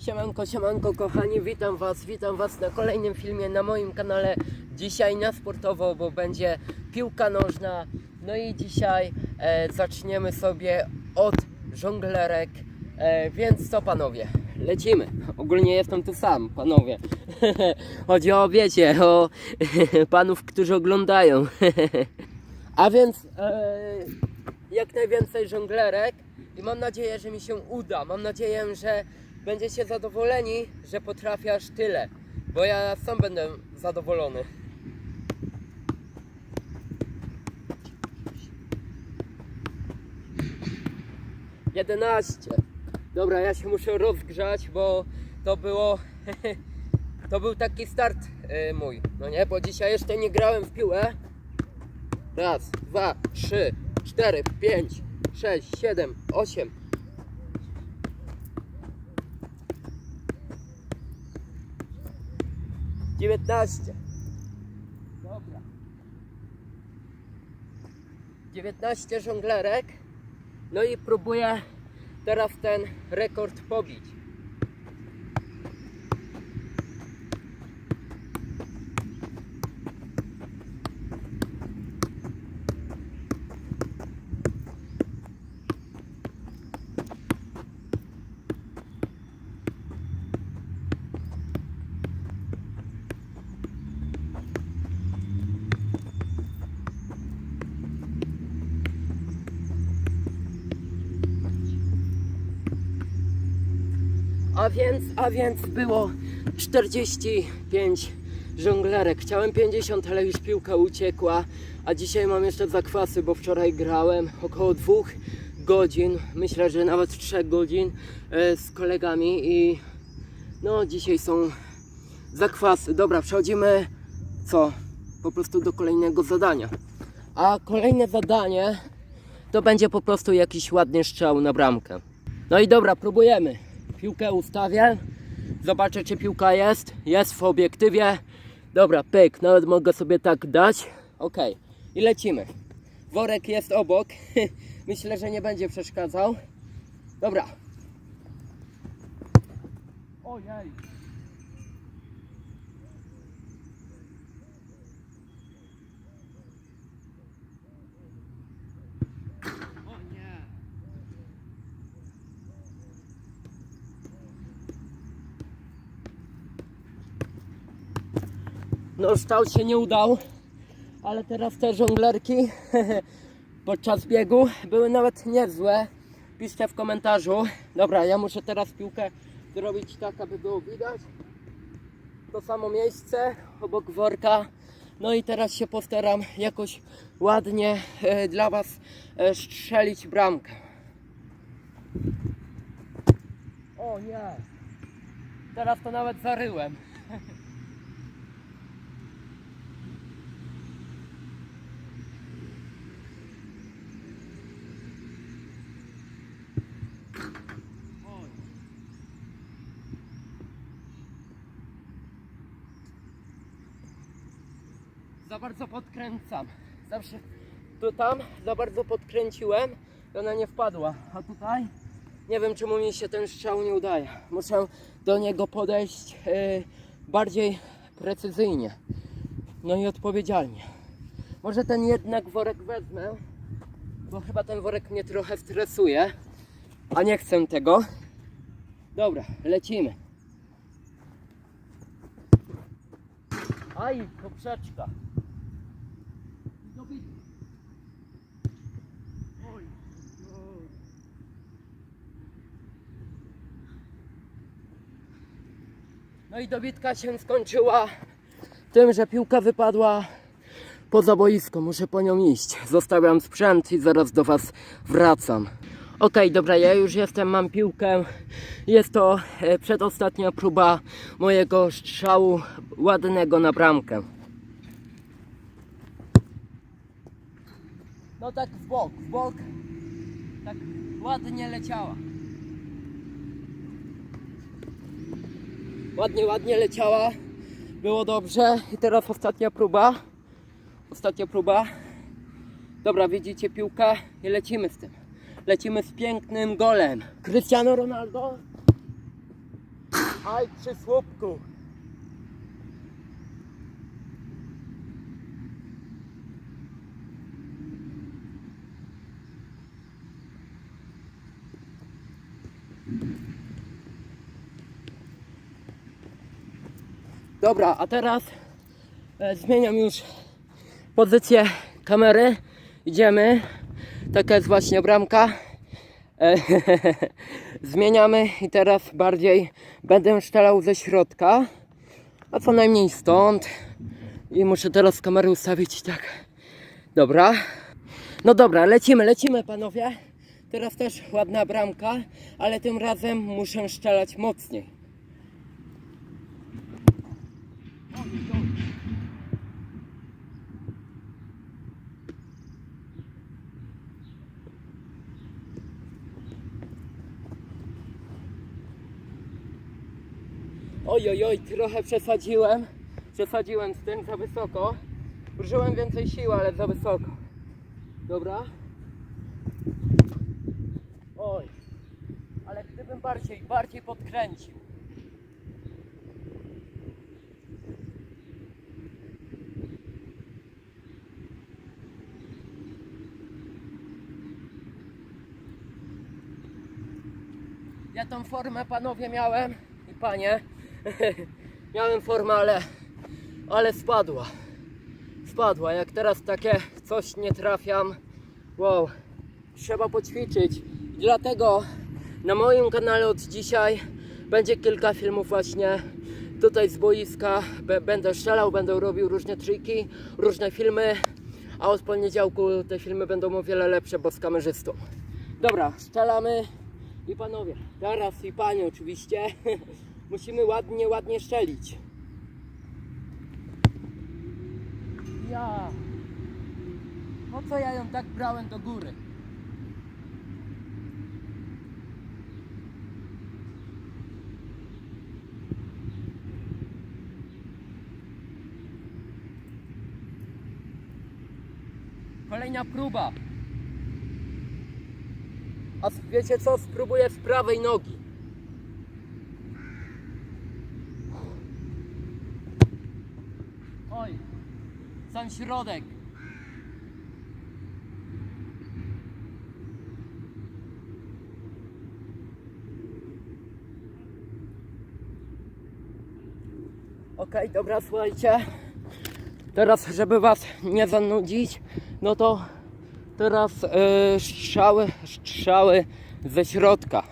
Siemanko, siemanko kochani, witam was, witam was na kolejnym filmie na moim kanale. Dzisiaj na sportowo, bo będzie piłka nożna. No i dzisiaj e, zaczniemy sobie od żonglerek. E, Więc co panowie, lecimy. Ogólnie jestem tu sam, panowie. Chodzi o, wiecie, o panów, którzy oglądają. A więc e, jak najwięcej żonglerek i mam nadzieję, że mi się uda. Mam nadzieję, że będziecie zadowoleni, że potrafię aż tyle, bo ja sam będę zadowolony. Jedenaście. Dobra, ja się muszę rozgrzać, bo to było. To był taki start y, mój, no nie? Bo dzisiaj jeszcze nie grałem w piłę. Raz, dwa, trzy, cztery, pięć, sześć, siedem, osiem. Dziewiętnaście. Dobra. Dziewiętnaście żonglerek. No i próbuję teraz ten rekord pobić. A więc, a więc było 45 żonglerek. Chciałem 50, ale już piłka uciekła. A dzisiaj mam jeszcze zakwasy, bo wczoraj grałem około dwóch godzin, myślę, że nawet 3 godzin e, z kolegami i no dzisiaj są zakwasy. Dobra, przechodzimy co? Po prostu do kolejnego zadania. A kolejne zadanie to będzie po prostu jakiś ładny strzał na bramkę. No i dobra, próbujemy. Piłkę ustawię. Zobaczę, czy piłka jest. Jest w obiektywie. Dobra, pyk. Nawet mogę sobie tak dać. Ok. I lecimy. Worek jest obok. Myślę, że nie będzie przeszkadzał. Dobra. Ojej. O nie. No stał się nie udał, ale teraz te żonglerki podczas biegu były nawet niezłe. Piszcie w komentarzu. Dobra, ja muszę teraz piłkę zrobić tak, aby było widać. To samo miejsce obok worka. No i teraz się postaram jakoś ładnie e, dla Was e, strzelić bramkę. O nie! Teraz to nawet zaryłem. Oj. Za bardzo podkręcam. Zawsze tu tam za bardzo podkręciłem i ona nie wpadła. A tutaj nie wiem czemu mi się ten strzał nie udaje. Muszę do niego podejść yy, bardziej precyzyjnie. No i odpowiedzialnie. Może ten jednak worek wezmę, bo chyba ten worek mnie trochę stresuje, a nie chcę tego. Dobra, lecimy. Aj, poprzeczka. No i dobitka się skończyła tym, że piłka wypadła poza boisko. Muszę po nią iść. Zostawiam sprzęt i zaraz do Was wracam. Okej, dobra, ja już jestem, mam piłkę. Jest to e, przedostatnia próba mojego strzału ładnego na bramkę. No tak w bok, w bok. Tak ładnie leciała. Ładnie, ładnie leciała. Było dobrze. I teraz ostatnia próba. Ostatnia próba. Dobra, widzicie piłkę i lecimy z tym. Lecimy z pięknym golem. Cristiano Ronaldo. Aj przy słupku. Dobra, a teraz e, zmieniam już pozycję kamery. Idziemy. Taka jest właśnie bramka. E, Zmieniamy i teraz bardziej będę szczelał ze środka, a co najmniej stąd. I muszę teraz kamerę ustawić tak. Dobra. No dobra, lecimy, lecimy panowie. Teraz też ładna bramka, ale tym razem muszę szczelać mocniej. Oj, oj, oj, trochę przesadziłem. Przesadziłem z tym za wysoko. Użyłem więcej siły, ale za wysoko. Dobra. Oj. Ale gdybym bardziej, bardziej podkręcił. Ja tą formę panowie miałem i panie. miałem formę, ale, ale spadła. Spadła. Jak teraz takie coś nie trafiam, wow, trzeba poćwiczyć. Dlatego na moim kanale od dzisiaj będzie kilka filmów właśnie tutaj z boiska. Będę strzelał, będę robił różne triki, różne filmy. A od poniedziałku te filmy będą o wiele lepsze, bo z kamerzystą. Dobra, strzelamy. I panowie, teraz i panie oczywiście, musimy ładnie, ładnie szczelić. Ja. Po co ja ją tak brałem do góry? Kolejna próba. A wiecie co? Spróbuję z prawej nogi. Oj, sam środek. Okej, dobra, słuchajcie. Teraz, żeby was nie zanudzić, no to teraz yy, strzały, strzały ze środka.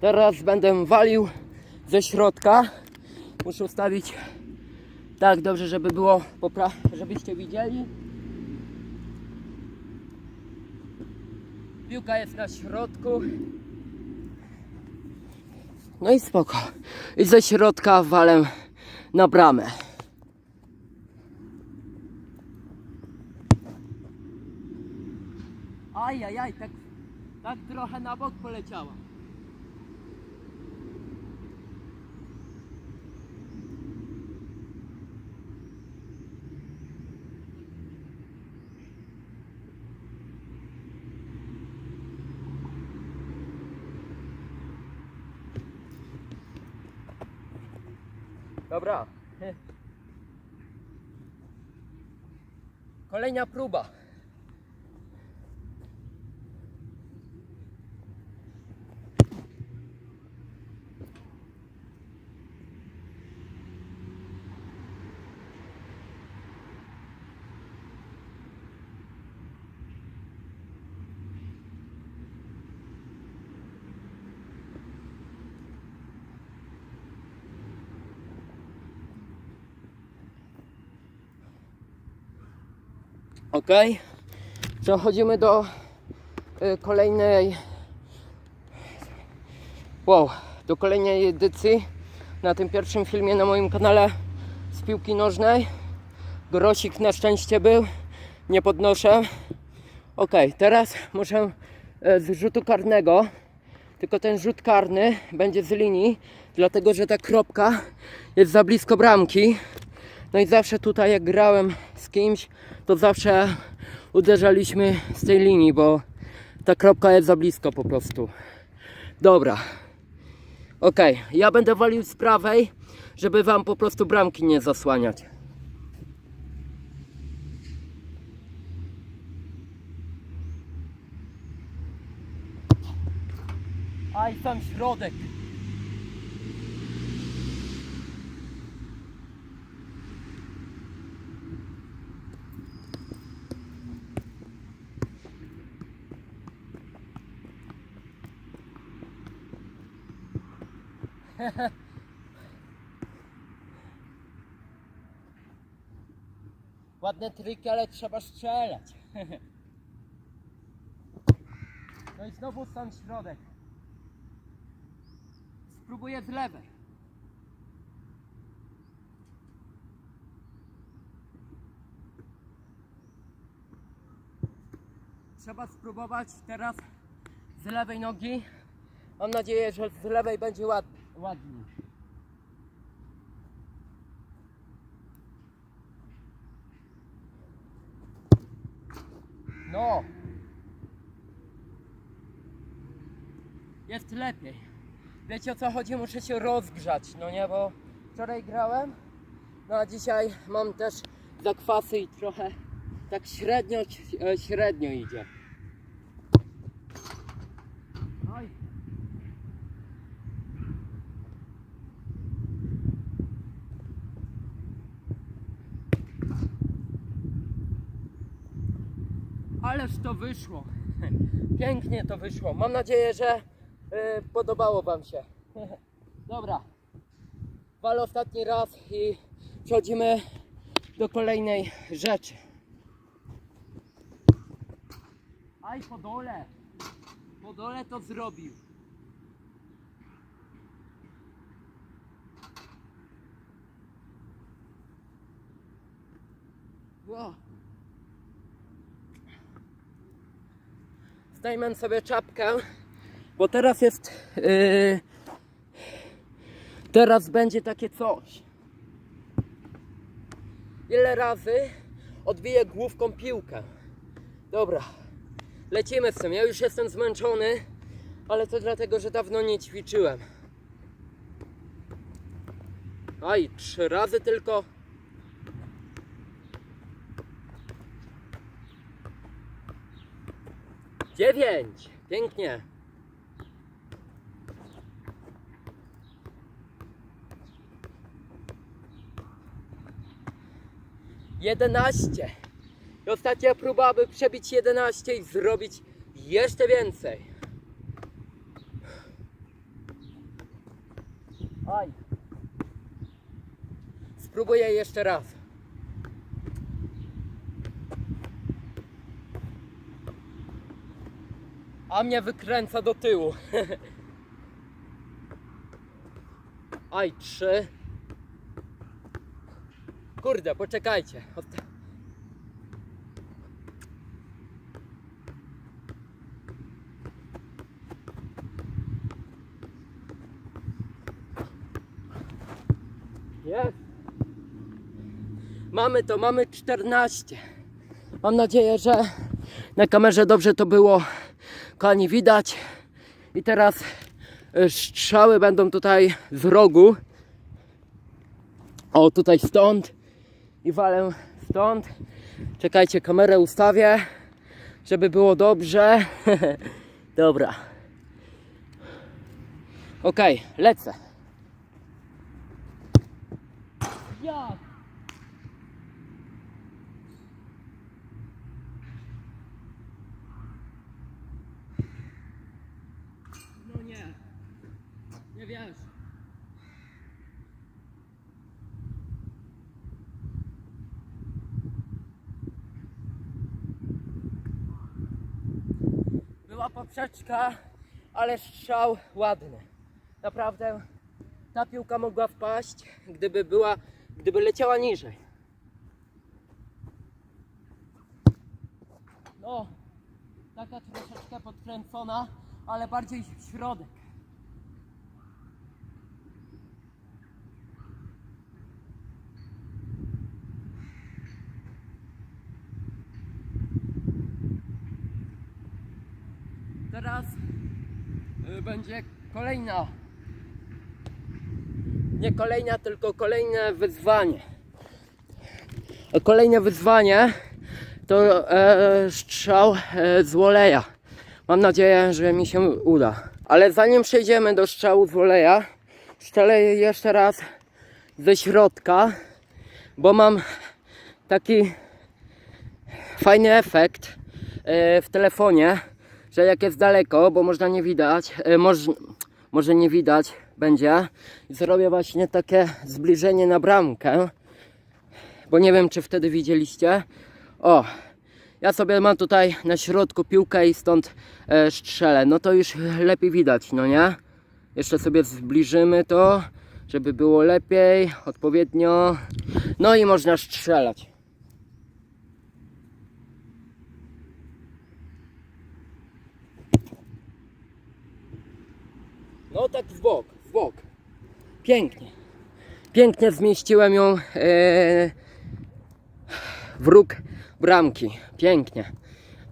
Teraz będę walił ze środka. Muszę ustawić tak dobrze, żeby było żebyście widzieli. Piłka jest na środku. No i spoko. I ze środka walę na bramę. Ajajaj, tak, tak trochę na bok poleciała. Dobra. Kolejna próba. Ok. Przechodzimy do y, kolejnej. Wow, do kolejnej edycji. Na tym pierwszym filmie na moim kanale z piłki nożnej. Grosik na szczęście był. Nie podnoszę. Ok, teraz muszę e, z rzutu karnego. Tylko ten rzut karny będzie z linii, dlatego że ta kropka jest za blisko bramki. No i zawsze tutaj jak grałem z kimś, to zawsze uderzaliśmy z tej linii, bo ta kropka jest za blisko po prostu. Dobra. Okej, ja będę walił z prawej, żeby wam po prostu bramki nie zasłaniać. Aj, sam środek. Ładne triki, ale trzeba strzelać. No i znowu sam środek. Spróbuję z lewej. Trzeba spróbować teraz z lewej nogi. Mam nadzieję, że z lewej będzie ład, ładniej. No. Jest lepiej. Wiecie o co chodzi? Muszę się rozgrzać, no nie, bo wczoraj grałem, no a dzisiaj mam też zakwasy i trochę tak średnio, średnio idzie. Ależ to wyszło. Pięknie to wyszło. Mam nadzieję, że y, podobało Wam się. Dobra. Walę ostatni raz i przechodzimy do kolejnej rzeczy. Aj, po dole. Po dole to zrobił. Wow. Zdejmę sobie czapkę, bo teraz jest. Yy, teraz będzie takie coś. Ile razy odbiję główką piłkę? Dobra, lecimy z tym. Ja już jestem zmęczony, ale to dlatego, że dawno nie ćwiczyłem. Aj, trzy razy tylko. Dziewięć! Pięknie. Jedenaście. I ostatnia próba, aby przebić 11 i zrobić jeszcze więcej. Aj. Spróbuję jeszcze raz. A mnie wykręca do tyłu. Aj, trzy. Kurde, poczekajcie. Jest. Mamy to, mamy 14. Mam nadzieję, że na kamerze dobrze to było kochani widać. I teraz y, strzały będą tutaj z rogu. O, tutaj stąd. I walę stąd. Czekajcie, kamerę ustawię, żeby było dobrze. Dobra. Okej, lecę. Poprzeczka, ale strzał ładny. Naprawdę ta piłka mogła wpaść, gdyby była, gdyby leciała niżej. No, taka troszeczkę podkręcona, ale bardziej w środek. Teraz y, będzie kolejna Nie kolejna, tylko kolejne wyzwanie. Kolejne wyzwanie to e, strzał e, z woleja. Mam nadzieję, że mi się uda. Ale zanim przejdziemy do strzału z woleja, strzelę jeszcze raz ze środka, bo mam taki fajny efekt e, w telefonie, że jak jest daleko, bo można nie widać, e, moż, może nie widać będzie, zrobię właśnie takie zbliżenie na bramkę, bo nie wiem czy wtedy widzieliście. O, ja sobie mam tutaj na środku piłkę i stąd e, strzelę. No to już lepiej widać, no nie? Jeszcze sobie zbliżymy to, żeby było lepiej, odpowiednio. No i można strzelać. No tak w bok, w bok. Pięknie. Pięknie zmieściłem ją e, w róg bramki. Pięknie.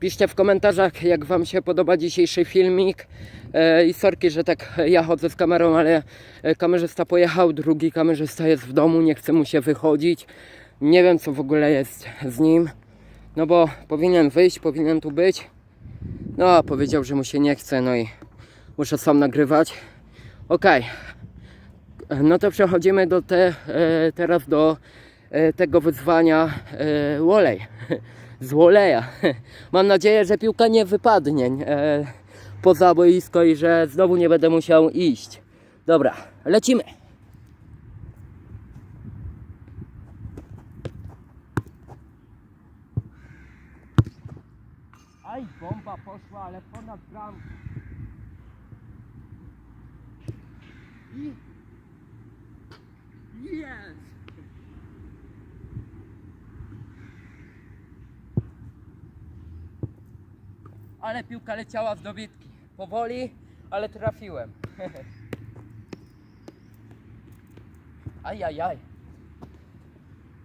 Piszcie w komentarzach, jak Wam się podoba dzisiejszy filmik. E, I sorki, że tak ja chodzę z kamerą, ale e, kamerzysta pojechał, drugi kamerzysta jest w domu, nie chce mu się wychodzić. Nie wiem, co w ogóle jest z nim. No bo powinien wyjść, powinien tu być. No, a powiedział, że mu się nie chce, no i muszę sam nagrywać. Okej. No to przechodzimy do te, e, teraz do e, tego wyzwania e, wolej. Z woleja. Mam nadzieję, że piłka nie wypadnie poza boisko i że znowu nie będę musiał iść. Dobra, lecimy. Aj, bomba poszła, ale ponad bramkę. Jest! Ale piłka leciała z dobitki. Powoli, ale trafiłem. Ajajaj.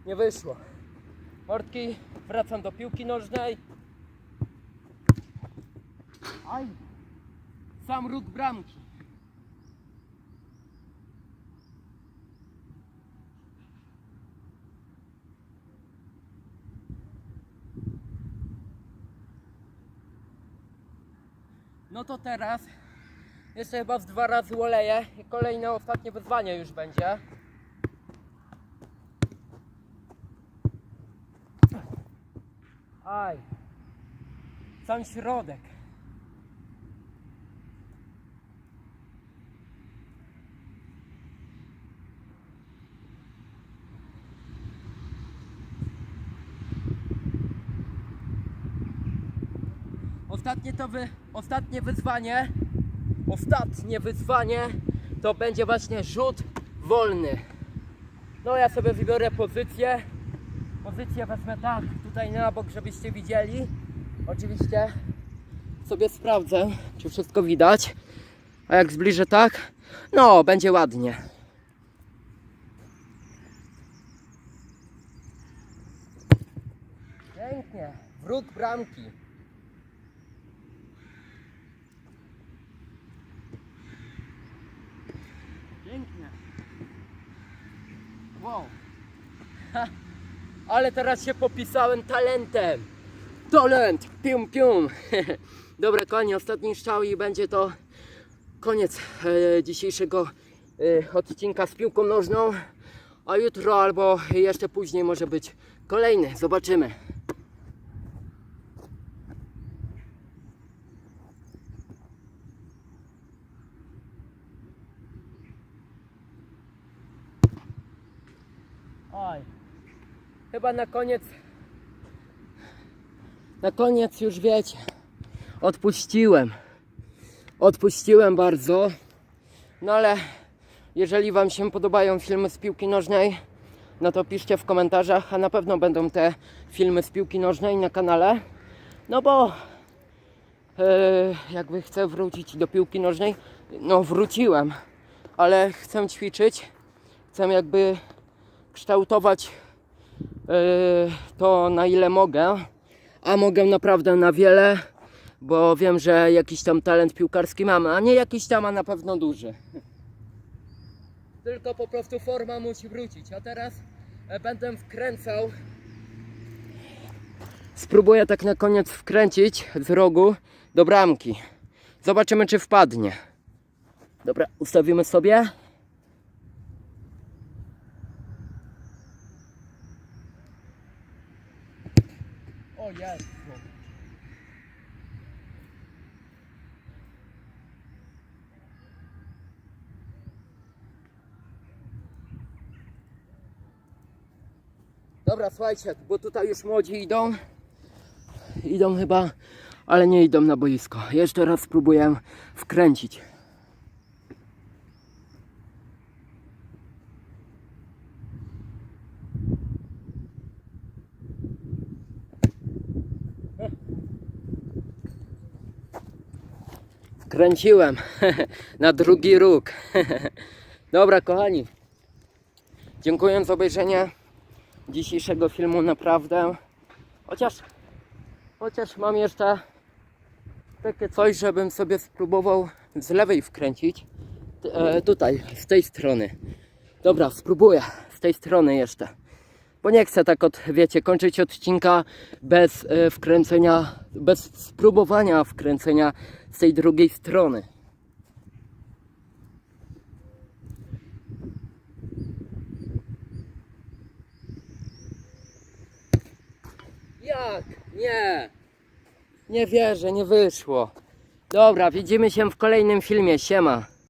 Nie wyszło. Mordki, wracam do piłki nożnej. Aj! Sam róg bramki. No to teraz jeszcze chyba z dwa razy oleję i kolejne ostatnie wyzwanie już będzie. Aj. Sam środek. Ostatnie to wy, ostatnie wyzwanie, ostatnie wyzwanie to będzie właśnie rzut wolny. No ja sobie wybiorę pozycję. Pozycję wezmę tak tutaj na bok, żebyście widzieli. Oczywiście sobie sprawdzę, czy wszystko widać. A jak zbliżę tak, no będzie ładnie. Pięknie, wróg bramki. Wow. Ale teraz się popisałem talentem. Talent! Pium, pium. Dobra, kochani, ostatni strzał i będzie to koniec e, dzisiejszego e, odcinka z piłką nożną. A jutro albo jeszcze później może być kolejny. Zobaczymy. Oj. Chyba na koniec. Na koniec już wiecie. Odpuściłem. Odpuściłem bardzo. No ale jeżeli Wam się podobają filmy z piłki nożnej, no to piszcie w komentarzach, a na pewno będą te filmy z piłki nożnej na kanale. No bo e, jakby chcę wrócić do piłki nożnej, no wróciłem, ale chcę ćwiczyć, chcę jakby kształtować to na ile mogę, a mogę naprawdę na wiele, bo wiem, że jakiś tam talent piłkarski mamy, a nie jakiś tam, a na pewno duży. tylko po prostu forma musi wrócić. A teraz e, będę wkręcał. Spróbuję tak na koniec wkręcić z rogu do bramki. Zobaczymy, czy wpadnie. Dobra, ustawimy sobie. O jest. Dobra, słuchajcie, bo tutaj już młodzi idą. Idą chyba, ale nie idą na boisko. Jeszcze raz spróbuję wkręcić. Kręciłem na drugi róg. Dobra, kochani. Dziękuję za obejrzenie dzisiejszego filmu naprawdę. Chociaż, chociaż mam jeszcze takie coś, żebym sobie spróbował z lewej wkręcić. E, tutaj, z tej strony. Dobra, spróbuję z tej strony jeszcze. Bo nie chcę tak od, wiecie, kończyć odcinka bez e, wkręcenia, bez spróbowania wkręcenia z tej drugiej strony. Jak? Nie. Nie wierzę, nie wyszło. Dobra, widzimy się w kolejnym filmie. Siema.